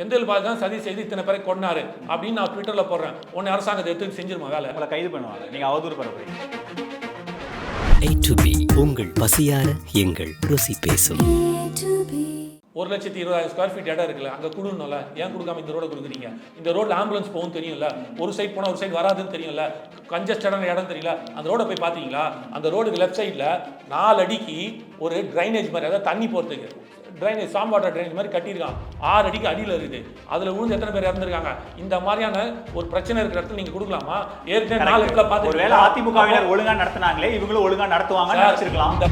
செந்தில் பாலாஜி தான் சதி செய்து இத்தனை பேரை கொண்டாரு அப்படின்னு நான் ட்விட்டர்ல போடுறேன். உன்னை அரசாங்கத்தை எடுத்து செஞ்சிருமா வேலை? உங்களை கைது பண்ணுவாங்க. நீங்க அவதூறு B உங்கள் பசியார எங்கள் ருசி பேசும். ஒரு லட்சத்தி இருபதாயிரம் ஸ்கொயர் ஃபீட் இடம் இருக்குல்ல அங்கே கொடுக்கணும்ல? ஏன் கொடுக்காம இந்த ரோட கொடுக்குறீங்க? இந்த ரோட்ல ஆம்புலன்ஸ் போகும் தெரியும்ல? ஒரு சைடு போனால் ஒரு சைடு வராதுன்னு தெரியும்ல? கன்ஜஸ்டடான இடம் தெரியல அந்த ரோட போய் பார்த்தீங்களா அந்த ரோடுக்கு லெஃப்ட் சைடில் நாலு அடிக்கு ஒரு ட்ரைனேஜ் மாதிரி அதாவது தண்ணி போகிறதுக்கு ட்ரைனேஜ் சாம் வாட்டர் ட்ரைனேஜ் மாதிரி கட்டியிருக்கான். ஆறு அடிக்கு அடியில் இருக்குது. அதில் விழுந்து எத்தனை பேர் இறந்துருக்காங்க? இந்த மாதிரியான ஒரு பிரச்சனை இருக்கிற இடத்துல நீங்கள் கொடுக்கலாமா? ஏற்கனவே நாலு இடத்துல பார்த்து ஒருவேளை அதிமுகவினர் ஒழுங்கா நடத்துனாங்களே இவங்களும் ஒழுங்கா நடத்துவாங்கன்னு நினைச்சிருக்கலாம். இந்த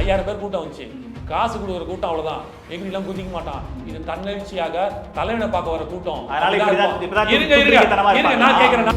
ஐயாயிரம் பேர் கூட்டம் வந்துச்சு. காசு கொடுக்குற கூட்டம் அவ்வளவுதான். எங்கிலாம் குதிக்க மாட்டான். இது தன்னெழுச்சியாக தலைவனை பார்க்க வர கூட்டம். இருங்க? நான் கேட்கிறேன்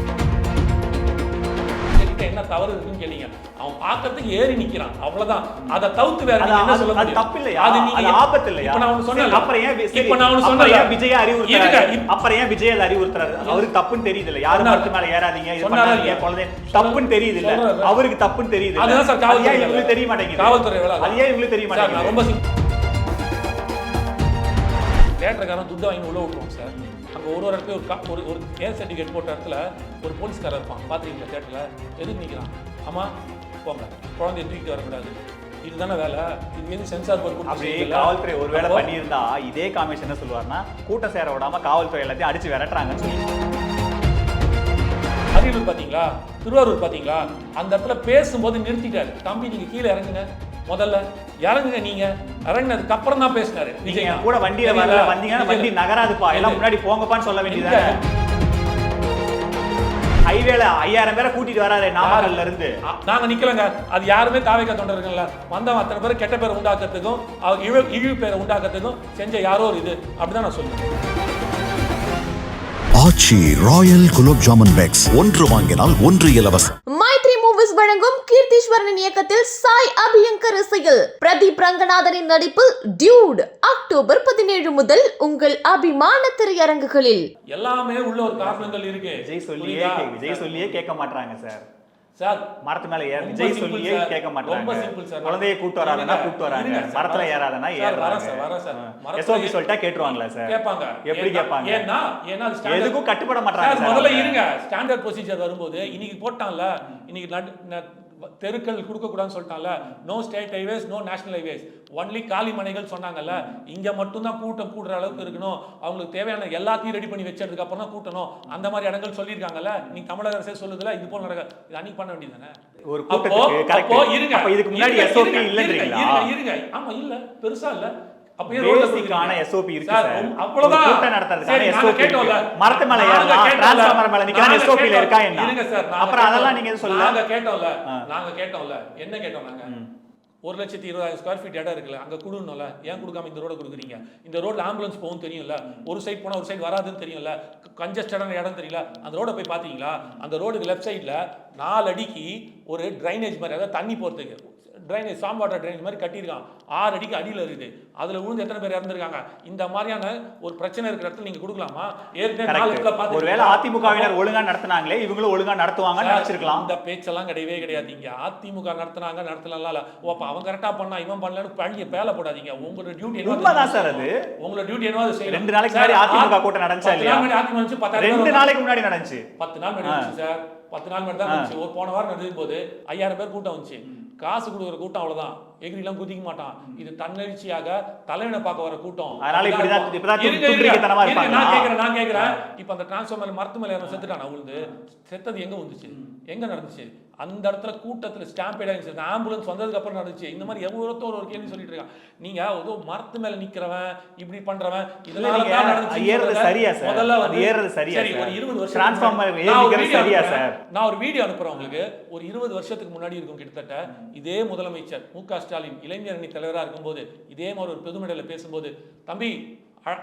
என்ன தவறு இருக்குன்னு கேளீங்க அவன் பார்க்கறதுக்கு ஏறி நிக்கிறான் அவ்வளவுதான் அதை தவிர்த்து வேற என்ன சொல்ல முடியும் தப்பு இல்லையா? அது நீங்க ஆபத்து இல்லையா? இப்ப நான் சொன்னேன் அப்புறம் ஏன் இப்ப நான் அப்புறம் சொன்னேன் ஏன் விஜய் அறிவுறுத்துறாரு? அப்புறம் ஏன் விஜய் அதை அறிவுறுத்துறாரு? அவருக்கு தப்புன்னு தெரியுது இல்ல யாரும். மரத்து மேல ஏறாதீங்க இது பண்ணாதீங்க? குழந்தை தப்புன்னு தெரியுது இல்ல. அவருக்கு தப்புன்னு தெரியுது அதுதான் சார் காவல்துறை இவங்களுக்கு. தெரிய மாட்டேங்குது காவல்துறை வேலை. அது ஏன் இவங்களுக்கு தெரிய மாட்டேங்குது ரொம்ப தேட்டருக்காரன் துட்டு வாங்கி உள்ள விட்டுருவோம் சார் அங்கே ஒரு ஒரு இடத்துல ஒரு கா- ஒரு ஒரு ஏர் சர்டிஃபிகேட் போட்ட இடத்துல ஒரு போலீஸ்காரர் இருப்பான் பார்த்துருக்கீங்களா தேட்டரில் எதுக்கு நிற்கிறான் ஆமாம் போங்க குழந்தைய தூக்கிட்டு வரக்கூடாது. இதுதானே வேலை? இது எது சென்சார் போர்டு அப்படி. காவல்துறை ஒருவேளை அப்போ- பண்ணியிருந்தா இதே காமிஷன் என்ன சொல்லுவாருன்னா கூட்டம் சேர விடாம காவல்துறை எல்லாத்தையும் அடிச்சு விரட்டுறாங்கன்னு சொல்லி. அரியலூர் பார்த்தீங்களா? திருவாரூர் பார்த்தீங்களா? அந்த இடத்துல பேசும்போது நிறுத்திட்டாரு. தம்பி நீங்க கீழே இறங்குங்க. முதல்ல இறங்குங்க நீங்க. இறங்குனதுக்கு அப்புறம் தான் பேசினாரு. நீங்க கூட வண்டியில வந்தீங்கன்னா வண்டி நகராதுப்பா. எல்லாம் முன்னாடி போங்கப்பான்னு சொல்ல வேண்டியதானே ஹைவேல ஐயாயிரம் பேரை கூட்டிட்டு வராரு நாமக்கல்ல இருந்து. நாங்க நிக்கலங்க. அது யாருமே தாவைக்க தொண்டர்கள்ல வந்தவன் அத்தனை பேர் கெட்ட பேர் உண்டாக்குறதுக்கும் அவர் இழு இழிவு பேரை உண்டாக்குறதுக்கும் செஞ்ச யாரோ ஒரு இது. அப்படிதான் நான் சொல்லுவேன் ஆச்சி ராயல் குலோப் ஜாமுன் பேக்ஸ். ஒன்று வாங்கினால் ஒன்று இலவசம். மைத்ரி மூவிஸ் வழங்கும் கீர்த்தீஸ்வரனின் இயக்கத்தில் சாய் அபியங்கர் இசையில் பிரதீப் ரங்கநாதனின் நடிப்பில் டியூட் அக்டோபர் பதினேழு முதல் உங்கள் அபிமான திரையரங்குகளில். எல்லாமே உள்ள ஒரு காரணங்கள் இருக்கு. விஜய் சொல்லியே விஜய் சொல்லியே கேட்க மாட்டாங்க சார். சார் மரத்து மேல ஏற விஜய் சொல்லியே. கேட்க ரொம்ப மாட்டாங்க. குழந்தைய கூட்டு இருங்க, கூட்டு வராங்க. மரத்துல ஏறாதனா ஏறாங்க எஸ்ஓபி சொல்லிட்டா கேட்டுருவாங்களா சார்? கேட்பாங்க. எப்படி கேட்பாங்க? ஏன்னா ஏன்னா எதுக்கும் கட்டுப்பட மாட்டாங்க முதல்ல. இருங்க. ஸ்டாண்டர்ட் ப்ரொசீஜர் வரும்போது இன்னைக்கு போட்டான்ல இன்னைக்கு தெருக்கள் கொடுக்கக்கூடாதுன்னு சொல்லிட்டான்ல. No state highways no national highways only காலி மனைகள் சொன்னாங்கல்ல. இங்க மட்டும்தான் கூட்டம் கூடுற அளவுக்கு இருக்கணும். அவங்களுக்கு தேவையான எல்லாத்தையும் ரெடி பண்ணி வச்சதுக்கு அப்புறம் தான் கூட்டணும். அந்த மாதிரி இடங்கள் சொல்லியிருக்காங்கல்ல. நீ தமிழக அரசே சொல்லுதுல இது போல நடக்க இது அன்னைக்கு பண்ண வேண்டியதுதானே? ஒரு அப்போ இருங்க. இதுக்கு முன்னாடி? இருங்க, இருங்க. ஆமா இல்ல. பெருசா இல்ல. அப்பயே ரோட்ல. SOP இருக்கு சார், அவ்வளவுதான் ஒரு கூட்டம் நடத்துறதுக்கான. கேட்டோம்ல. மரத்து மேல transformer மேல ல. இருக்கா என்ன? நாங்க அப்புறம் அதெல்லாம். நீங்க சொல்லல? நாங்க கேட்டோம்ல. நாங்க கேட்டோம்ல என்ன கேட்டோம் நாங்க ஒரு லட்சத்தி இருபதாயிரம் ஸ்கொயர் ஃபீட் இடம் இருக்குல்ல அங்க கொடுக்கணும்ல ஏன் கொடுக்காம இந்த ரோட கொடுக்குறீங்க இந்த ரோட்ல ஆம்புலன்ஸ் போகும் தெரியும்ல ஒரு சைடு போனா ஒரு சைடு வராதுன்னு தெரியும்ல கன்ஜஸ்டடான இடம் தெரியல அந்த ரோட போய் பாத்தீங்களா அந்த ரோடுக்கு லெஃப்ட் சைடுல நாலு அடிக்கு ஒரு ட்ரைனேஜ் மாதிரி அதாவது தண்ணி போறதுக்கு ட்ரைனேஜ் சாம் வாட்டர் ட்ரைனேஜ் மாதிரி கட்டியிருக்கான். ஆறு அடிக்கு அடியில் இருக்குது. அதுல விழுந்து எத்தனை பேர் இறந்துருக்காங்க? இந்த மாதிரியான ஒரு பிரச்சனை இருக்கிற இடத்துல நீங்க கொடுக்கலாமா? ஏற்கனவே நாலு இடத்துல. பார்த்து ஒருவேளை அதிமுகவினர் ஒழுங்கா நடத்துனாங்களே இவங்களும் ஒழுங்கா நடத்துவாங்கன்னு நினைச்சிருக்கலாம். இந்த பேச்செல்லாம் கிடையவே கிடையாது. இங்க அதிமுக நடத்துனாங்க நடத்தலாம் இல்ல. ஓ அப்ப அவன் கரெக்டா பண்ணா இவன் பண்ணலன்னு பழிய பேல போடாதீங்க. உங்களோட டியூட்டி உண்மைதான் சார் அது. உங்களோட டியூட்டி என்னவோ அதை செய்யணும். ரெண்டு நாளைக்கு முன்னாடி அதிமுக கூட்டம் நடந்துச்சா அதிமுக ரெண்டு. நாளைக்கு முன்னாடி நடந்துச்சு. பத்து நாள் முன்னாடி சார். பத்து நாள் முன்னாடி தான் ஒரு போன வாரம் நடக்கும் போது ஐயாயிரம் பேர் கூட்டம் வந்துச்சு. காசு கொடுக்குற கூட்டம் அவ்வளோதான் எகிரிலாம் குதிக்க மாட்டான். இது தன்னெழுச்சியாக தலைவனை பார்க்க வர கூட்டம். அதனால? நான் கேட்கிறேன் நான் கேட்கிறேன் இப்போ அந்த டிரான்ஸ்ஃபார்மர் மரத்து மேல செத்துட்டானா? விழுந்து செத்தது எங்க வந்துச்சு? எங்க நடந்துச்சு? அந்த இடத்துல கூட்டத்துல ஸ்டாம்பேட் ஆயிடுச்சு ஆம்புலன்ஸ் வந்ததுக்கு அப்புறம் நடந்துச்சு. இந்த மாதிரி எவ்வளோ ஒரு கேள்வி சொல்லிட்டு இருக்கான். நீங்க ஏதோ மரத்து மேல நிக்கிறவன் இப்படி பண்றவன் இதனால தான் சொல்றத சரியா சார்? முதல்ல வந்து ஏறுறது சரியா சரி? ஒரு இருபது வருஷம் ஒரு ஏறிக்கிறது வீடியோ சரியா. சார்? நான் ஒரு வீடியோ அனுப்புறேன் உங்களுக்கு. ஒரு இருபது வருஷத்துக்கு முன்னாடி இருக்கும் கிட்டத்தட்ட. இதே முதலமைச்சர் மு க ஸ்டாலின் இளைஞர் அணி தலைவராக இருக்கும்போது இதே மாதிரி ஒரு பெருமடையில் பேசும்போது தம்பி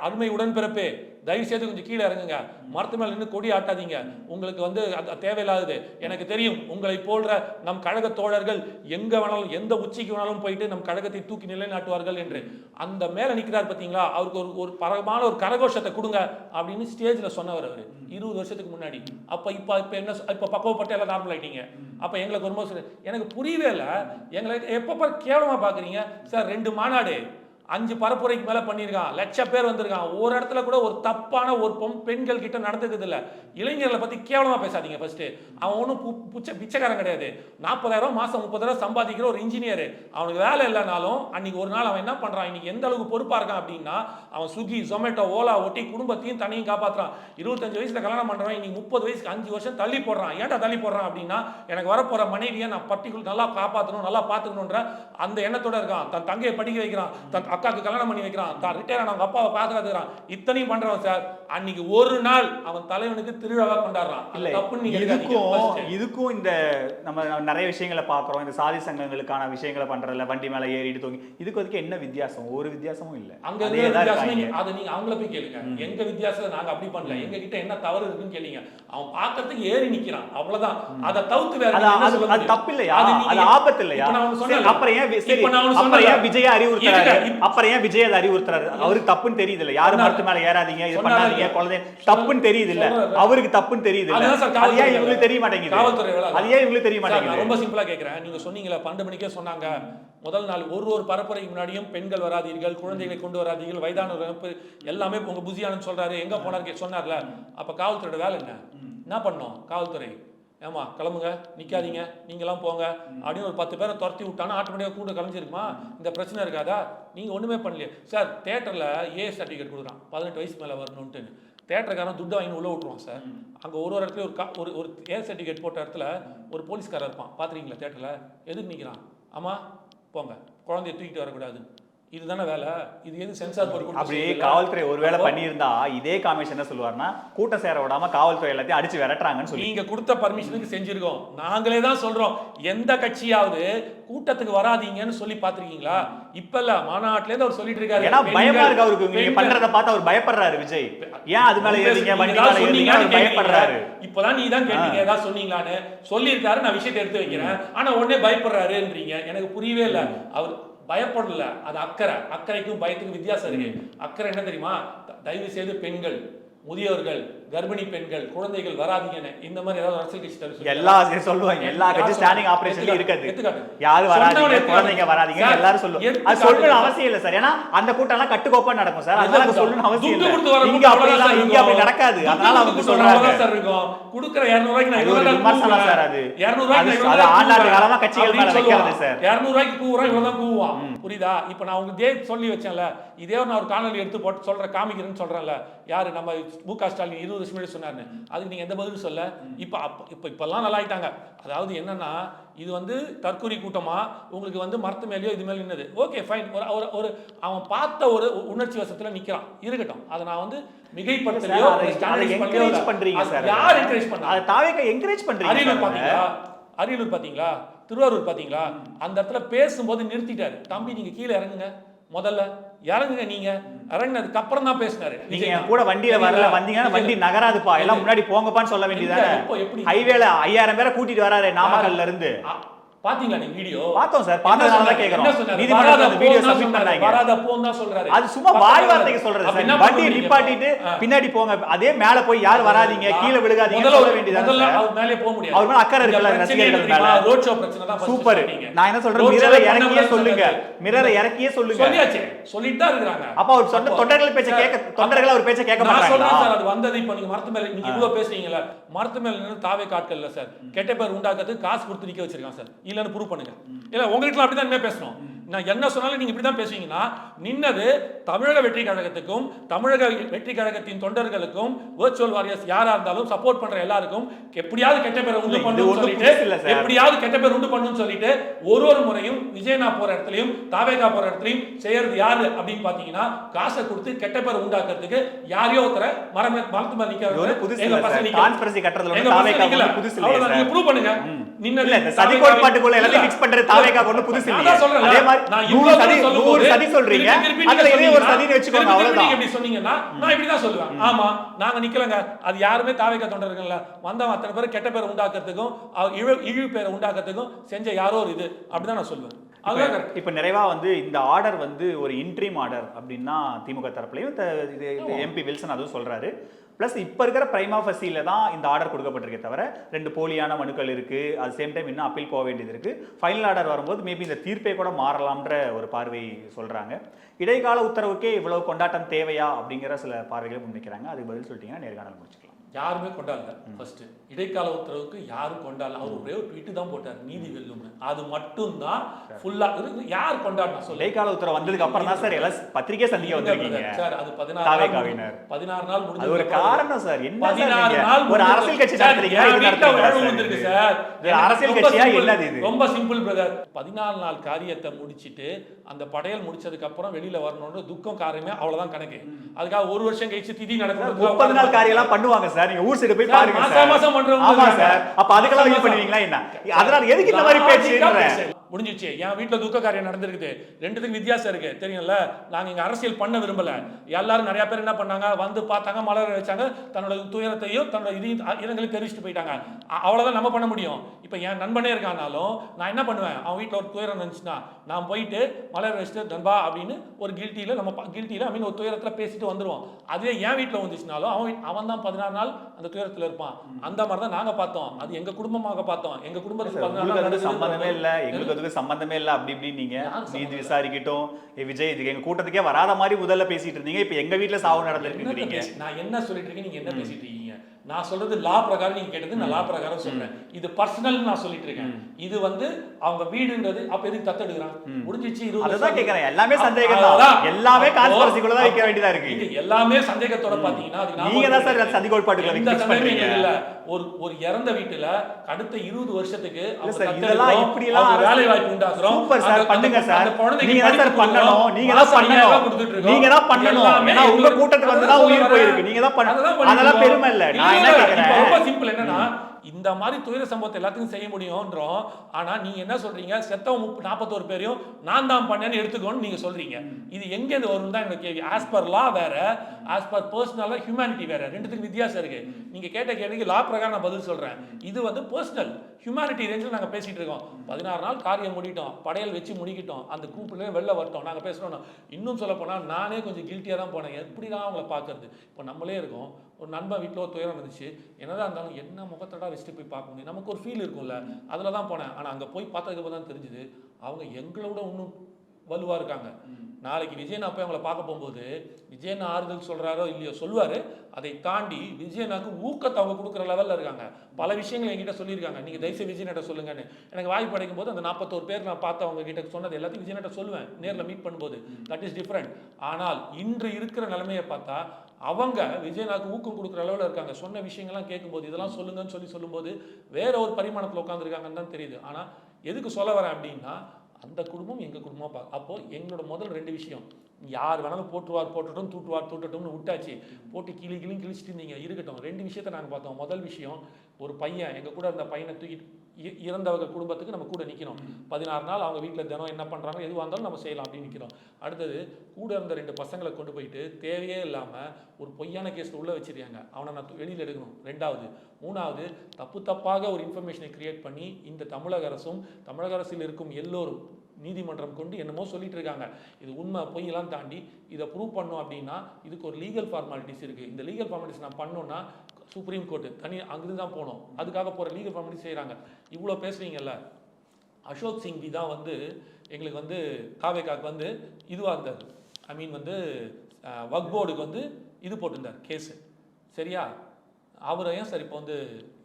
அருமை உடன்பிறப்பே. தயவு செய்து கொஞ்சம் கீழே இறங்குங்க. மரத்து மேலே நின்று கொடி ஆட்டாதீங்க. உங்களுக்கு வந்து தேவையில்லாதது. எனக்கு தெரியும் உங்களை போன்ற நம் கழக தோழர்கள் எங்க வேணாலும் எந்த உச்சிக்கு வேணாலும் போயிட்டு நம் கழகத்தை தூக்கி நிலைநாட்டுவார்கள் என்று. அந்த மேலே நிற்கிறார் பார்த்தீங்களா அவருக்கு ஒரு ஒரு பரமான ஒரு கரகோஷத்தை கொடுங்க அப்படின்னு ஸ்டேஜில் சொன்னவர் அவர். இருபது வருஷத்துக்கு முன்னாடி. அப்போ இப்போ இப்போ என்ன இப்போ பக்குவப்பட்டு எல்லாம் நார்மல் ஆகிட்டீங்க அப்போ எங்களுக்கு ரொம்ப எனக்கு புரியவே இல்லை. எங்களை எப்ப கேவலமாக பார்க்குறீங்க சார் ரெண்டு மாநாடு. அஞ்சு பரப்புரைக்கு மேல பண்ணியிருக்கான். லட்ச பேர் வந்திருக்கான். ஒரு இடத்துல கூட ஒரு தப்பான ஒரு பொம் பெண்கள் கிட்ட நடந்தது இல்லை இளைஞர்களை பத்தி கேவலமா பேசாதீங்க ஃபர்ஸ்ட் அவன் ஒன்றும் புச்ச பிச்சைக்காரன் கிடையாது. நாற்பதாயிரம் மாசம் முப்பதாயிரம் சம்பாதிக்கிற ஒரு இன்ஜினியர் அவனுக்கு வேலை இல்லைனாலும் அன்னைக்கு ஒரு நாள் அவன் என்ன பண்றான்? இன்னைக்கு எந்த அளவுக்கு பொறுப்பா இருக்கான் அப்படின்னா அவன் ஸ்விக்கி ஜொமேட்டோ ஓலா ஒட்டி குடும்பத்தையும் தனியும் காப்பாத்துறான். இருபத்தஞ்சு வயசுல கல்யாணம் பண்ணுறான் இன்னைக்கு முப்பது வயசுக்கு அஞ்சு வருஷம் தள்ளி போடுறான். ஏன்டா தள்ளி போடுறான் அப்படின்னா எனக்கு வரப்போற மனைவியை நான் பர்டிகுலர் நல்லா காப்பாற்றணும் நல்லா பார்த்துக்கணுன்ற அந்த எண்ணத்தோட இருக்கான். தன் தங்கையை படிக்க வைக்கிறான். தன் அக்காவுக்கு கல்யாணம் பண்ணி வைக்கிறான். தான் ரிட்டையர் ஆன அவங்க அப்பாவை பாதுகாத்துக்கிறான் இத்தனையும் பண்றவன் சார். அன்னைக்கு ஒரு நாள் அவன் தலைவனுக்கு திருவிழாவா கொண்டாடுறான். இல்ல தப்புன்னு நீங்க இதுக்கும். இதுக்கும் இந்த நம்ம நிறைய விஷயங்களை பாக்குறோம் இந்த சாதி சங்கங்களுக்கான விஷயங்களை பண்றதுல வண்டி மேல ஏறிட்டு தூங்கி இதுக்கு அதுக்கு என்ன வித்தியாசம்? ஒரு வித்தியாசமும் இல்ல. அங்க அதே. நீங்க- அவங்கள போய் கேளுங்க. எங்க வித்தியாசத்தை நாங்க அப்படி பண்ணல. எங்க கிட்ட என்ன தவறு இருக்குன்னு கேளுங்க. அவன் பார்க்கறதுக்கு ஏறி நிக்கிறான். அவ்வளவுதான். அதை தவிர்த்து வேற? தப்பு இல்லையா அது ஆபத்து இல்லையா. அப்புறம் ஏன். விஜய் இப்ப- அப்புறம் ஏன் விஜய் அதை அறிவுறுத்துறாரு? அவருக்கு தப்புன்னு தெரியுது இல்ல யாரும். மரத்து மேல ஏறாதீங்க இது. பண்ணாதீங்க குழந்தை. தப்புன்னு தெரியுது இல்ல. அவருக்கு தப்புன்னு தெரியுது இல்ல அது ஏன் இவங்களுக்கு. தெரிய மாட்டேங்குது. அது ஏன் இவங்களுக்கு தெரிய மாட்டேங்குது? ரொம்ப சிம்பிளா கேக்குறேன். நீங்க சொன்னீங்களா பன்னெண்டு மணிக்கே சொன்னாங்க. முதல் நாள் ஒரு ஒரு பரப்புரைக்கு முன்னாடியும் பெண்கள் வராதீர்கள் குழந்தைகளை கொண்டு வராதீர்கள் வயதானவர் அமைப்பு எல்லாமே உங்க புசியானு சொல்றாரு. எங்க போனாரு சொன்னார்ல. அப்ப காவல்துறையோட வேலை என்ன? என்ன பண்ணோம்? காவல்துறை. ஏமா கிளம்புங்க நிக்காதீங்க நீங்களாம் போங்க. அப்படின்னு ஒரு பத்து பேரை துரத்தி விட்டானா ஆட்டோமேட்டிக்காக கூட கலைஞ்சிருக்குமா இந்த பிரச்சனை இருக்காதா? நீங்க ஒண்ணுமே பண்ணலையே. சார் தேட்டர்ல ஏ சர்டிஃபிகேட் கொடுக்குறான். பதினெட்டு வயசு மேல வரணும்ட்டு தேட்டருக்காரன் துட்டு வாங்கி உள்ள விட்டுருவான் சார். அங்க ஒரு ஒரு இடத்துல ஒரு கா- ஒரு ஒரு ஏ சர்டிஃபிகேட் போட்ட இடத்துல ஒரு போலீஸ்காரர் இருப்பான். பாத்துறீங்களா தேட்டர்ல எதுக்கு நிக்கிறான்? ஆமா போங்க. குழந்தைய தூக்கிட்டு வரக்கூடாது இதுதானே வேலை? இது எது சென்சார் போர்டு அப்படியே? காவல்துறை ஒருவேளை அப்போ பண்ணியிருந்தா இதே காமிஷன் என்ன சொல்லுவாருன்னா கூட்டம் சேர விடாம காவல்துறை எல்லாத்தையும் அடிச்சு விரட்டுறாங்கன்னு சொல்லி. நீங்க கொடுத்த பர்மிஷனுக்கு செஞ்சிருக்கோம். நாங்களே தான் சொல்றோம். எந்த கட்சியாவது கூட்டத்துக்கு வராதீங்கன்னு சொல்லி பாத்திருக்கீங்களா இப்ப இல்ல மாநாட்டுல இருந்து அவர் சொல்லிட்டு இருக்காரு. ஏன்னா பயமா இருக்கு அவருக்கு? நீங்க. பண்றத பார்த்து அவர் பயப்படுறாரு விஜய். ஏன் அது மேல ஏறீங்க அவர் பயப்படுறாரு. இப்பதான் நீ தான் கேட்டீங்க. ஏதாவது சொன்னீங்களான்னு. சொல்லியிருக்காரு நான் விஷயத்தை எடுத்து வைக்கிறேன். ஆனா உடனே பயப்படுறாருன்றீங்க. எனக்கு புரியவே இல்ல. அவர் பயப்படல. அது அக்கறை. அக்கறைக்கும் பயத்துக்கும் வித்தியாசம் இருக்கு. அக்கறை என்ன தெரியுமா? தயவு செய்து பெண்கள் முதியோர்கள் கர்ப்பிணி பெண்கள் குழந்தைகள் வராதீங்கன்னு இந்த மாதிரி ஏதாவது அரசியல் கட்சி? எல்லா சொல்லுவாங்க எல்லா கட்சி? ஸ்டாண்டிங் ஆபரேஷன்ல இருக்காது. யாரும் வராதீங்க. குழந்தைங்க வராதீங்க எல்லாரும் சொல்லும் அது. சொல்லணும் அவசியம் இல்ல சார் ஏன்னா அந்த கூட்டம் எல்லாம் கட்டுக்கோப்பா நடக்கும் சார் அதனால சொல்லணும் அவசியம் இல்ல இங்க அப்படி எல்லாம் இங்க அப்படி. நடக்காது அதனால அவங்க சொல்றாங்க சார் இருக்கும். கொடுக்குற 200 ரூபாய்க்கு நான் இவ்வளவுதான் விமர்சனம். சார் அது. 200 ரூபாய்க்கு அது- ஆண்டாண்டு. காலமா கட்சிகள் மேல வைக்கிறது. சார். 200 ரூபாய்க்கு கூவுறான், இவ்வளவுதான் கூவுவான். புரியுதா இப்ப நான் உங்களுக்கு இதே சொல்லி வச்சேன்ல இதே நான் ஒரு காணொலி எடுத்து போட்டு சொல்ற காமிக்கிறேன்னு சொல்றேன்ல யாரு நம்ம மு க ஸ்டாலின் இருபது வருஷம் முன்னாடி சொன்னாருன்னு. அதுக்கு நீங்க எந்த பதிலும் சொல்ல? இப்ப அப்ப இப்ப இப்பெல்லாம் நல்லா ஆயிட்டாங்க. அதாவது என்னன்னா இது வந்து தற்கொலை கூட்டமா? உங்களுக்கு வந்து மரத்து மேலேயோ இது மேலே நின்னது. ஓகே ஃபைன் ஒரு ஒரு ஒரு அவன் பார்த்த ஒரு உணர்ச்சி வசத்துல நிக்கிறான். இருக்கட்டும். அதை நான் வந்து மிகைப்படுத்தலையோ encourage பண்றீங்க சார் யார் என்கரேஜ் பண்ணா? அதை தாவேக்க என்கரேஜ் பண்றீங்க அரியலூர் பாத்தீங்களா? அரியலூர் பாத்தீங்களா? திருவாரூர் பாத்தீங்களா? அந்த இடத்துல பேசும்போது நிறுத்திட்டாரு. தம்பி நீங்க கீழே இறங்குங்க. முதல்ல இறங்குங்க நீங்க. இறங்குனதுக்கு அப்புறம் தான் பேசினாரு. நீங்க என் கூட வண்டியில வரல? வந்தீங்கன்னா வண்டி நகராதுப்பா. எல்லாம் முன்னாடி போங்கப்பான்னு சொல்ல வேண்டியதானே? ஹைவேல ஐயாயிரம் பேரை கூட்டிட்டு வராரு நாமக்கல்ல இருந்து. பாத்தீங்களா நீங்க வீடியோ? பார்த்தோம் சார், பார்த்ததுனால தான் கேக்குறோம். நீதிமன்றத்துல அந்த video submit பண்ணாங்க. வராத போன்னு தான் சொல்றாரு. அது சும்மா வாய் வார்த்தைக்கு சொல்றது அப்ப சார் என்ன வண்டியை பண்ணுவீங்க நிப்பாட்டிட்டு இப்போ? ஆ. பின்னாடி போங்க. அதே மேல போய் யார் வராதீங்க கீழே விழுகாதீங்க சொல்ல ஒரு- வேண்டியதானே முதல்ல சார்? அவர் மேலே போக முடியாது. அவர் மேல அக்கறை இருக்குல்ல, இந்த பிரச்சனை ரசிகர்கள் என்ன தெரியுமா? மேல. ரோட் ஷோ பிரச்சனை தான் first சூப்பர். சொன்னீங்க. நான் என்ன சொல்றேன் ரோட் மிரரை ஷோவே இறக்கியே பண்ண சொல்லுங்க. மிரரை இறக்கியே சொல்லுங்க. சொல்லியாச்சு. சொல்லிட்டு தான் அப்ப அவர் சொன்ன தொண்டர்கள் பேச்ச கேட்க தொண்டர்கள் அவர் பேச்ச கேட்க நான் சொல்றேன் மாட்டாங்களா சார் அது வந்தது. இப்ப நீங்க மரத்து மேல நீங்க இவ்வளவு பேசுறீங்கல்ல மரத்து மேல நின்னு தாவே காட்கள் இல்ல சார். கெட்ட பேர் உண்டாக்குறதுக்கு காசு கொடுத்து நிக்க வச்சிருக்கான் சார். இல்லைன்னு ப்ரூவ் பண்ணுங்க. இல்லை உங்ககிட்ட அப்படிதான் இனிமேல் பேசணும். நான் என்ன சொன்னாலும் நீங்க இப்படிதான் பேசுவீங்கன்னா நின்னது தமிழக வெற்றி கழகத்துக்கும் தமிழக வெற்றி கழகத்தின் தொண்டர்களுக்கும் virtual வாரியர்ஸ் யாரா இருந்தாலும் சப்போர்ட் பண்ற எல்லாருக்கும் எப்படியாவது கெட்ட பேரை உண்டு ஒண்ணும் சொல்லிட்டு. எப்படியாவது கெட்ட பேர் உண்டு பண்ணணும்னு சொல்லிட்டு ஒரு ஒரு முறையும் விஜயனா போற இடத்துலயும் தாவேகா போற இடத்துலயும் செய்யறது யாரு அப்படின்னு பாத்தீங்கன்னா காசை கொடுத்து கெட்ட பேர் உண்டாக்குறதுக்கு யாரையோ ஒருத்தர மரம் மரத்து. ஒரு புதுசு பண்ணுங்க. நின்னது சதி கோட்பாட்டுக்குள்ள எல்லாத்தையும். மிக்ஸ் பண்ற தாவேகா ஒண்ணு புதுசு தான். அதே மாதிரி நான் நூறு சதி நூறு சொல்றீங்க. அதுல இதே ஒரு சதின்னு வச்சுக்கோங்க அவ்வளவுதான். இப்படி சொன்னீங்கன்னா நான் இப்படிதான் சொல்லுவேன். ஆமா நாங்க நிக்கலங்க. அது யாருமே தாவேக்கா தொண்டர்கள்ல வந்தவன் அத்தனை பேர் கெட்ட பேர் உண்டாக்குறதுக்கும் இழிவு பேரை உண்டாக்குறதுக்கும் செஞ்ச யாரோ ஒரு இது. அப்படிதான் நான் சொல்லுவேன். Correct. இப்ப நிறைவா வந்து இந்த ஆர்டர் வந்து ஒரு இன்ட்ரீம் ஆர்டர் அப்படின்னா திமுக தரப்புலையும் இது எம்பி வில்சன் அதுவும் சொல்றாரு. ப்ளஸ் இப்போ இருக்கிற பிரைமா ஃபசில தான் இந்த ஆர்டர் கொடுக்கப்பட்டிருக்கே தவிர ரெண்டு போலியான மனுக்கள் இருக்கு. அது சேம் டைம் இன்னும் அப்பீல் போக வேண்டியது இருக்கு. ஃபைனல் ஆர்டர் வரும்போது மேபி இந்த தீர்ப்பே கூட மாறலாம்ன்ற ஒரு பார்வை சொல்றாங்க. இடைக்கால உத்தரவுக்கே இவ்வளவு கொண்டாட்டம் தேவையா அப்படிங்கிற சில பார்வைகளை முன்வைக்கிறாங்க. அதுக்கு பதில் சொல்லிட்டீங்கன்னா நேர்காணல் முடிச்சுக்கலாம். யாருமே கொண்டாடல. ஃபர்ஸ்ட் இடைக்கால உத்தரவுக்கு யாரும் கொண்டாடல. அவர் ஒரே ஒரு ட்வீட் தான் போட்டார். நீதி வெல்லும்னு. அது மட்டும் தான் ஃபுல்லா யார் கொண்டாடினா சொல்லு இடைக்கால உத்தரவு வந்ததுக்கு அப்புறம் தான் சார் எல்லாம் பத்திரிகை சந்திக்க வந்திருக்கீங்க. சார் அது பதினாறு நாள். முடிஞ்சு- பதினாறு நாள் முடிஞ்சதுக்கு ஒரு காரணம் சார் என்ன பதினாறு? நாள் ஒரு. அரசியல் கட்சி வந்திருக்கு? சார். அரசியல் கட்சியா. என்னது இது? ரொம்ப சிம்பிள் பிரதர் பதினாலு நாள் காரியத்தை முடிச்சிட்டு அந்த படையல் முடிச்சதுக்கு அப்புறம் வெளியில வரணும்னு துக்கம் காரியமே அவ்வளவுதான் கணக்கு. அதுக்காக ஒரு வருஷம் கழிச்சு திதி நடக்கும் முப்பது நாள் காரியம் எல்லாம் பண்ணுவாங்க சார் நீங்க ஊர் சைடு போய் சார், பாருங்க மாசம் மாசம் சார் பண்றவங்க ஆமா. சார். அப்ப அதுக்கெல்லாம் இது பண்ணுவீங்களா என்ன? அதனால எதுக்கு இந்த மாதிரி பேச்சு. முடிஞ்சிச்சு என் வீட்டுல துக்க காரியம் நடந்திருக்குது. ரெண்டுத்துக்கு வித்தியாசம் இருக்கு. தெரியும்ல? நாங்க இங்க அரசியல் பண்ண விரும்பல. எல்லாரும் நிறைய பேர் என்ன பண்ணாங்க? வந்து பார்த்தாங்க மலர் வச்சாங்க. தன்னோட துயரத்தையும் தன்னோட இதையும் இரங்கலையும் தெரிவிச்சுட்டு போயிட்டாங்க. அ- அவ்வளவுதான் நம்ம பண்ண முடியும். இப்ப என் நண்பனே இருக்கானாலும் நான் என்ன பண்ணுவேன்? அவன் வீட்டுல ஒரு துயரம் இருந்துச்சுன்னா நான் போயிட்டு மலர் வச்சுட்டு நண்பா அப்படின்னு ஒரு கில்ட்டியில நம்ம கில்ட்டியில ஐ மீன் ஒரு துயரத்துல பேசிட்டு வந்துருவோம். அதுவே என் வீட்டுல வந்துச்சுனாலும் அவன் அவன் தான் பதினாறு நாள் அந்த துயரத்துல இருப்பான். அந்த மாதிரி தான் நாங்க பார்த்தோம். அது எங்க குடும்பமாக பார்த்தோம். எங்க குடும்பத்துக்கு பதினாறு. சம்பந்தமே இல்ல. எங்களுக்கு அதுக்கு சம்பந்தமே இல்ல அப்படி இப்படி நீங்க நீதி? விசாரிக்கட்டும் விஜய் இதுக்கு எங்க கூட்டத்துக்கே வராத மாதிரி முதல்ல பேசிட்டு இருந்தீங்க. இப்ப எங்க வீட்டுல சாவு நடந்திருக்குறீங்க நான் என்ன சொல்லிட்டு இருக்கேன் நீங்க என்ன பேசிட்டு இருக்கீங்க? நான் சொல்றது லா பிரகாரம் நீங்க கேட்டது நான் லா பிரகாரம் சொல்றேன் இது பர்சனல் நான் சொல்லிட்டு இருக்கேன் இது வந்து அவங்க வீடுன்றது அப்ப எதுக்கு தத்தெடுக்கிறான் முடிஞ்சிச்சு இருபது வருஷம் கேக்குறேன் எல்லாமே சந்தேகம். தான் எல்லாமே கான்ஸ்பிரசிக்குள்ள தான் வைக்க வேண்டியதா இருக்கு இது எல்லாமே சந்தேகத்தோட பாத்தீங்கன்னா நீங்க தான் சார் சொல்றேன். சதி கோட்பாட்டுகளை எந்த fix சந்தேகமும் பண்றீங்க. எங்களுக்கு இல்ல ஒரு ஒரு இறந்த வீட்டுல அடுத்த இருபது வருஷத்துக்கு இதெல்லாம் இப்படியெல்லாம் அவங்க வேலை வாய்ப்பு உண்டாக்குறோம் சூப்பர் சார், பண்ணுங்க சார். நீங்க தான் சார் பண்ணணும். நீங்க தான் பண்ணணும். நீங்க தான் பண்ணணும். எல்லாமே ஏன்னா உங்க கூட்டத்துக்கு வந்து தான் உயிர் போயிருக்கு. நீங்க தான் பண்ண- அதுதான் பண்ணிட்டு அதெல்லாம். பெருமை இல்ல. நான் ரொம்ப சிம்பிள் என்னன்னா இந்த மாதிரி துயர சம்பவத்தை எல்லாத்துக்கும் செய்ய முடியும்ன்றோம். ஆனா நீங்க என்ன சொல்றீங்க? செத்தவங்க முப்ப நாற்பத்தோரு பேரையும் நான் தான் பண்ணேன்னு எடுத்துக்கோன்னு நீங்க சொல்றீங்க. இது எங்க இருந்து வரும் தான் என்னோட கேள்வி. ஆஸ் பர் லா வேற ஆஸ் பர் பர்சனலா ஹியூமனிட்டி வேற. ரெண்டுத்துக்கு வித்தியாசம் இருக்கு. நீங்க கேட்ட கேள்விக்கு லா பிரகாரம் நான் பதில் சொல்றேன். இது வந்து பர்சனல் ஹியூமனிட்டி ரேஞ்சில் நாங்க பேசிட்டு இருக்கோம். பதினாறு நாள் காரியம் முடிட்டோம். படையல் வச்சு முடிக்கிட்டோம். அந்த கூப்பிட்டு வெளில வரட்டும். நாங்க பேசுறோம் இன்னும் சொல்ல போனா நானே கொஞ்சம் கில்ட்டியா தான் போனேன். எப்படி தான் அவங்கள பார்க்கறது? இப்போ நம்மளே இருக்கோம். ஒரு நண்பன் வீட்டில் ஒரு துயரம் இருந்துச்சு என்னதான் இருந்தாலும் என்ன முகத்தடா வச்சுட்டு போய் பார்க்க முடியும்? நமக்கு ஒரு ஃபீல் இருக்கும்ல. அதில் தான் போனேன். ஆனால் அங்கே போய் பார்த்ததுக்கு தான் தெரிஞ்சுது. அவங்க எங்களோட இன்னும் வலுவாக இருக்காங்க. நாளைக்கு விஜயன் போய் அவங்கள பார்க்க போகும்போது விஜயன் ஆறுதல் சொல்கிறாரோ இல்லையோ சொல்லுவார். அதை தாண்டி விஜயனாக்கு ஊக்கத்தை அவங்க கொடுக்குற லெவலில் இருக்காங்க. பல விஷயங்கள் என்கிட்ட சொல்லியிருக்காங்க. நீங்கள் தயவுசெய்து விஜயனிட்ட சொல்லுங்கன்னு. எனக்கு வாய்ப்பு கிடைக்கும் போது அந்த நாற்பத்தோரு பேர் நான் பார்த்து அவங்க கிட்ட சொன்னது எல்லாத்தையும் விஜயனிட்ட சொல்லுவேன். நேரில் மீட் பண்ணும்போது. தட் இஸ் டிஃப்ரெண்ட் ஆனால் இன்று இருக்கிற நிலைமையை பார்த்தா அவங்க விஜயநாக்கு ஊக்கம் கொடுக்குற அளவில் இருக்காங்க. சொன்ன விஷயங்கள்லாம் கேட்கும்போது இதெல்லாம் சொல்லுங்கன்னு சொல்லி சொல்லும்போது வேற ஒரு பரிமாணத்தில் உட்காந்துருக்காங்கன்னு தான் தெரியுது. ஆனால் எதுக்கு சொல்ல வரேன் அப்படின்னா அந்த குடும்பம் எங்கள் குடும்பம் பா அப்போது எங்களோட முதல் ரெண்டு விஷயம் யார் வேணாலும் போட்டுருவார் போட்டுட்டும் தூட்டுவார் தூட்டட்டும்னு விட்டாச்சு. போட்டு கிளி கிளி கிழிச்சிட்டு இருந்தீங்க. இருக்கட்டும். ரெண்டு விஷயத்தை நாங்கள் பார்த்தோம். முதல் விஷயம் ஒரு பையன் எங்கள் கூட இருந்த பையனை தூக்கிட்டு இ- இறந்தவங்க குடும்பத்துக்கு நம்ம கூட நிற்கிறோம் பதினாறு நாள் அவங்க வீட்டில் தினம் என்ன பண்ணுறாங்க எதுவாக இருந்தாலும் நம்ம செய்யலாம் அப்படின்னு நிற்கிறோம் அடுத்தது கூட இருந்த ரெண்டு பசங்களை கொண்டு போயிட்டு தேவையே இல்லாமல் ஒரு பொய்யான கேஸில் உள்ளே வச்சிருக்காங்க. அவனை நான் வெளியில் எடுக்கணும். ரெண்டாவது மூணாவது தப்பு தப்பாக ஒரு இன்ஃபர்மேஷனை கிரியேட் பண்ணி இந்த தமிழக அரசும் தமிழக அரசில் இருக்கும் எல்லோரும் நீதிமன்றம் கொண்டு என்னமோ சொல்லிட்டு இருக்காங்க இது உண்மை பொய்யெல்லாம் தாண்டி இதை ப்ரூவ் பண்ணோம் அப்படின்னா இதுக்கு ஒரு லீகல் ஃபார்மாலிட்டிஸ் இருக்குது இந்த லீகல் ஃபார்மாலிட்டிஸ் நான் பண்ணோன்னா சுப்ரீம் கோர்ட்டு தனி அங்கிருந்து தான் போகணும். அதுக்காக போகிற லீகல் ஃபார்மாலிட்டிஸ் செய்கிறாங்க இவ்வளோ பேசுறீங்கல்ல. அசோக் சிங்வி தான் வந்து எங்களுக்கு வந்து காவேக்காக்கு வந்து இதுவாக இருந்தார். ஐ மீன் வந்து வக் போர்டுக்கு வந்து இது போட்டிருந்தார் கேஸு சரியா? அவரை ஏன் சார் இப்போ வந்து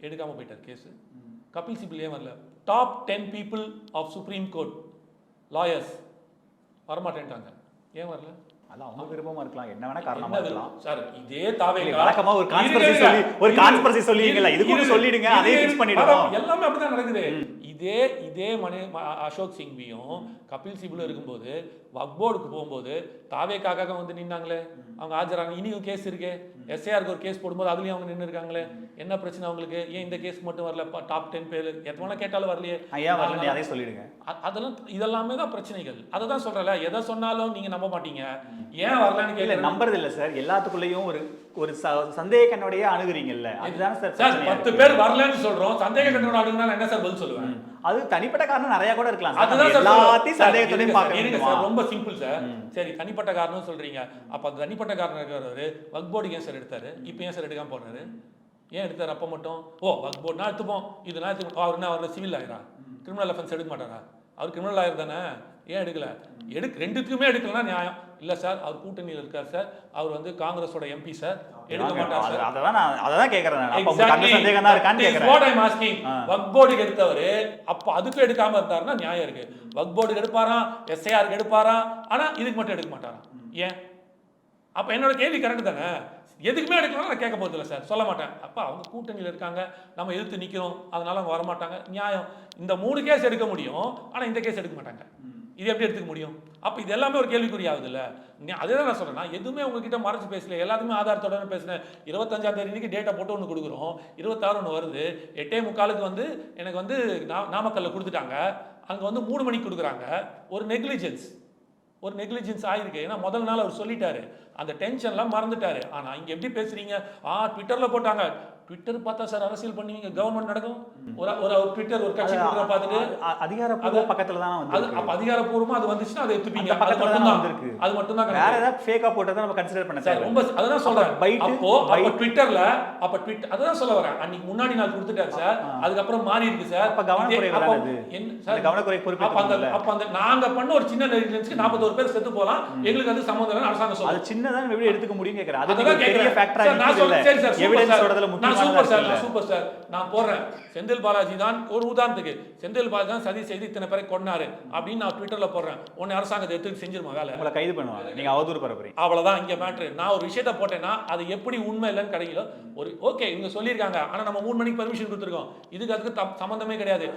எடுக்காமல் போயிட்டார் கேஸு கபில் சிபில் ஏன் வரல? Top ten people of supreme court lawyers வரமாட்டேன்ட்டாங்க. ஏன் வரல? அது அவங்க விருப்பமா இருக்கலாம். என்ன வேணா காரணமா இருக்கலாம்? சார் இதே தாவேகா வழக்கமா ஒரு இருங்க, சொல்லி- ஒரு conspiracy சொல்லுவீங்கல்ல, இது கூட சொல்லிடுங்க, அதையே fix பண்ணிடுவோம். எல்லாமே அப்படிதான் நடக்குது. இதே இதே மணி அசோக் சிங்வியும் கபில் சிபிலும் இருக்கும்போது வக்போர்டுக்கு போகும்போது தாவேக்காக வந்து நின்னாங்களே. அவங்க ஆஜராங்க இனியும் கேஸ் இருக்கே. எஸ்ஏஆருக்கு ஒரு கேஸ் போடும்போது அதுலயும் அவங்க நின்று இருக்காங்களே. என்ன பிரச்சனை அவங்களுக்கு? ஏன் இந்த கேஸ் மட்டும் வரல? டாப் டென் பேர். எத்தனை கேட்டாலும் வரலையே. ஐயா அதே சொல்லிடுங்க. அதெல்லாம் இதெல்லாமே தான் பிரச்சனைகள். அதை தான் சொல்கிறல எதை சொன்னாலும் நீங்கள் நம்ப மாட்டீங்க. ஏன் வரலன்னு கேட்கல நம்புறது இல்ல சார் எல்லாத்துக்குள்ளேயும் ஒரு ஒரு சந்தேக கண்ணோடயே அணுகுறீங்கல்ல. அதுதானே சார் சார் பத்து. பேர் வரலன்னு சொல்றோம். சந்தேக ஆடுனா நான் என்ன சார் பதில் சொல்லுவேன். அது தனிப்பட்ட காரணம் நிறைய கூட இருக்கலாம். அதுதான். எல்லாத்தையும் சந்தேகத்தோடையும் இருங்க சார், ரொம்ப சிம்பிள் சார் சரி தனிப்பட்ட காரணம் சொல்றீங்க. அப்ப அந்த தனிப்பட்ட காரணம் இருக்கிறவரு வக் போர்டு ஏன் சார் எடுத்தாரு? இப்போ ஏன் சார் எடுக்காம போனாரு? ஏன் எடுத்தாரு அப்ப மட்டும்? ஓ வக் போர்டு நான் எடுத்துப்போம். இது நான் எடுத்து அவர் என்ன அவர் சிவில் ஆயிரா கிரிமினல் அஃபென்ஸ் எடுக்க மாட்டாரா? அவர் கிரிமினல் ஆயர் தானே? ஏன் எடுக்கல? எடுக்க ரெண்டுத்துக்குமே எடுக்கலன்னா நியாயம். இல்ல சார் அவர் கூட்டணியில் இருக்கார் சார். அவர் வந்து காங்கிரஸோட எம்பி சார். எடுக்க மாட்டார் அது- சார். அததான் நான் சந்தேகம் தான் இருக்கான்னு கேக்குறேன். வாட் ஐம் ஆஸ்கிங் ஆ. வக் போர்டுக்கு எடுத்தவரு அப்ப அதுக்கும் எடுக்காம இருந்தாருன்னா நியாயம் இருக்கு. வக் போர்டுக்கு எடுப்பாராம் எஸ்ஐஆருக்கு எடுப்பாராம். ஆனா இதுக்கு மட்டும் எடுக்க மாட்டாராம் ஏன்? அப்ப என்னோட கேள்வி கரெக்ட் தானே? எதுக்குமே எடுக்கலாம் நான் கேட்க போறதில்ல சார். சொல்ல மாட்டேன். அப்ப அவங்க கூட்டணியில் இருக்காங்க. நம்ம எதிர்த்து நிக்கிறோம். அதனால அவங்க வரமாட்டாங்க. நியாயம். இந்த மூணு கேஸ் எடுக்க முடியும். ஆனா இந்த கேஸ் எடுக்க மாட்டாங்க. இது எப்படி எடுத்துக்க முடியும்? அப்போ இது எல்லாமே ஒரு கேள்விக்குறி இல்லை அதே தான் நான் சொல்கிறேன் நான் எதுவுமே உங்ககிட்ட மறைச்சு பேசல. எல்லாத்துக்குமே ஆதாரத்தோட பேசினேன். இருபத்தஞ்சாம் தேதி டேட்டா போட்டு ஒன்று கொடுக்குறோம். இருபத்தாறு ஒன்று வருது. எட்டே முக்காலுக்கு வந்து எனக்கு வந்து நா- நாமக்கல்ல கொடுத்துட்டாங்க. அங்கே வந்து மூணு மணிக்கு கொடுக்குறாங்க. ஒரு நெக்லிஜென்ஸ் ஒரு நெக்லிஜென்ஸ் ஆயிருக்கு. ஏன்னா முதல் நாள் அவர் சொல்லிட்டாரு. அந்த டென்ஷன்லாம் மறந்துட்டாரு. ஆனால் இங்கே எப்படி பேசுறீங்க? ஆ ட்விட்டரில் போட்டாங்க. ட்விட்டர் பார்த்தா சார் அரசியல் பண்ணுவீங்க கவர்மெண்ட் நடக்கும். ஒரு ஒரு ஒரு ட்விட்டர் ஒரு கட்சி பார்த்துட்டு அதிகாரப்பூர்வ அது- பக்கத்துல தான் அது வந்து அப்ப அதிகாரப்பூர்வமா அது வந்துச்சுன்னா அதை எடுத்துப்பீங்க அது மட்டும் தான் வந்திருக்கு. அது மட்டும் தான் வேற ஏதாவது ஃபேக்கா போட்டதை நம்ம கன்சிடர் பண்ண சார் ரொம்ப அதான் சொல்றேன். அப்ப அப்போ ட்விட்டர்ல அப்ப ட்விட் அதான் சொல்ல வரேன். அன்னைக்கு முன்னாடி நாள் கொடுத்துட்டாரு சார். அதுக்கப்புறம் மாறி இருக்கு சார். அப்ப அது? என்ன அந்த சார் கவனக்குறை பொறுப்பு அப்ப அந்த? அப்ப அந்த நாங்க பண்ண ஒரு சின்ன நெக்லிஜென்ஸ்க்கு 41 பேர் செத்து போலாம். எங்களுக்கு அது சம்மந்தம் இல்லைன்னு அரசாங்கம் அது சொல்லுது சின்னதா எப்படி எடுத்துக்க முடியும் கேக்குறேன். அது ஒரு பெரிய. ஃபேக்டரா சார், நான் சொல்றேன், சரி சார், சூப்பர் எவிடன்ஸ் சார். ஓடதுல நான் முக்கியமான சூப்பர் சார், சூப்பர் சார். நான் போடுறேன் செந்தில் பாலாஜி தான் ஒரு உதாரணத்துக்கு. செந்தில் பாலாஜி தான் சதி செய்து இத்தனை பேரை கொண்டாரு அப்படின்னு நான் ட்விட்டர்ல போடுறேன். உன்னை அரசாங்கத்தை எடுத்து செஞ்சிருமா வேலை? உங்களை கைது பண்ணுவாங்க. நீங்க அவதூறு பரப்புறீங்க. அவ்வளவுதான் இங்க மேட்ரு நான் ஒரு விஷயத்த போட்டேன்னா அது எப்படி உண்மை இல்லைன்னு கிடைக்கல ஒரு ஓகே இவங்க சொல்லியிருக்காங்க. ஆனா நம்ம மூணு மணிக்கு பர்மிஷன் கொடுத்துருக்கோம். இதுக்கு அதுக்கு சம்பந்தமே கிடையாது.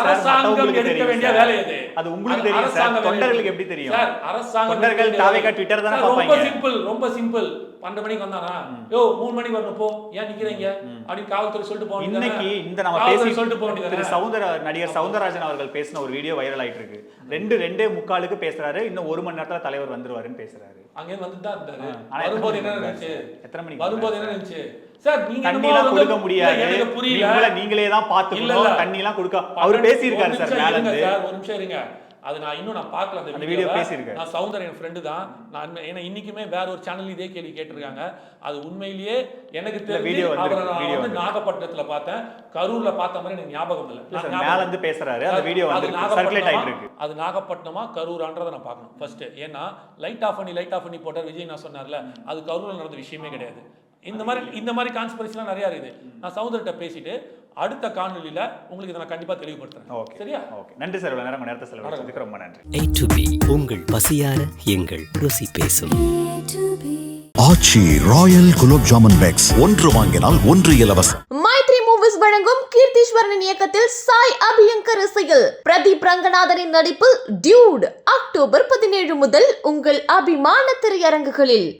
அரசாங்கம் எடுக்க வேண்டிய. வேலை இது அது உங்களுக்கு அது தெரியும். தொண்டர்களுக்கு எப்படி தெரியும்? சார் அரசாங்கம் தொண்டர்கள். Twitter தானே ரொம்ப. சிம்பிள் ரொம்ப சிம்பிள் பன்னெண்டு மணிக்கு வந்தானா? யோ மூணு மணிக்கு வரணும் போ. ஏன் நிக்கிறீங்க அப்படின்னு காவல்துறை சொல்லிட்டு போக? இன்னைக்கு இந்த நம்ம பேசி சொல்லிட்டு போக திரு வேண்டியதானே? சவுந்தர நடிகர் சவுந்தரராஜன் அவர்கள் பேசின ஒரு வீடியோ வைரல் ஆயிட்டு இருக்கு ரெண்டு ரெண்டே முக்காலுக்கு பேசுறாரு. இன்னும் ஒரு மணி நேரத்துல தலைவர் வந்துருவாருன்னு பேசுறாரு. அங்கேயும் வந்துட்டு தான் இருந்தாரு வரும்போது என்ன நினைச்சு? எத்தனை மணிக்கு வரும்போது என்ன? நினைச்சு? சார் நீங்க தண்ணி எல்லாம் வந்து- கொடுக்க முடியாது. எனக்கு புரியல. நீங்களே தான் பாத்துக்கணும். தண்ணி எல்லாம் கொடுக்க அவர் சார் மேல இருங்க இருந்து சார், ஒரு நிமிஷம் இருங்க. அது நான் இன்னும் நான் பார்க்கல அந்த வீடியோ video பேசியிருக்காரு. நான் சவுந்தர் என் ஃப்ரெண்டு தான். நான் ஏன்னா இன்னைக்குமே வேற ஒரு சேனல் இதே கேள்வி கேட்டிருக்காங்க. அது உண்மையிலேயே எனக்கு தெரிஞ்சு அவரை நான் வந்து. நாகப்பட்டினத்துல பார்த்தேன். கரூர்ல பார்த்த மாதிரி எனக்கு ஞாபகம் இல்லை. மேல. இருந்து பேசுறாரு. அந்த வீடியோ அது வந்து சர்க்குலேட் ஆயிட்டு இருக்கு அது நாகப்பட்டினமா கரூரான்றதை நான் பார்க்கணும். ஃபர்ஸ்ட் ஏன்னா லைட் ஆஃப் பண்ணி லைட் ஆஃப் பண்ணி போட்டார் விஜய் நான் சொன்னார்ல. அது கரூரில் நடந்த விஷயமே கிடையாது. இந்த மாதிரி இந்த மாதிரி கான்ஸ்பிரசிலாம் நிறைய இருக்குது. நான் சவுந்தர்கிட்ட பேசிட்டு அடுத்த காணொலியில உங்களுக்கு இதை நான் கண்டிப்பா தெளிவுபடுத்துறேன். ஓகே. சரியா? ஓகே. நன்றி சார் இவ்வளவு நேரம் நேரத்தை செலவழிச்சதுக்கு ரொம்ப நன்றி. A to B உங்கள் பசியார எங்கள் ருசி பேசும். ஆச்சி ராயல் குலோப் ஜாமுன் பேக்ஸ் ஒன்று வாங்கினால் ஒன்று இலவசம். மைத்ரி மூவிஸ் வழங்கும் கீர்த்தீஸ்வரனின் இயக்கத்தில் சாய் அபியங்கர் இசையில் பிரதீப் ரங்கநாதனின் நடிப்பில் டியூட் அக்டோபர் பதினேழு முதல் உங்கள் அபிமான திரையரங்குகளில்.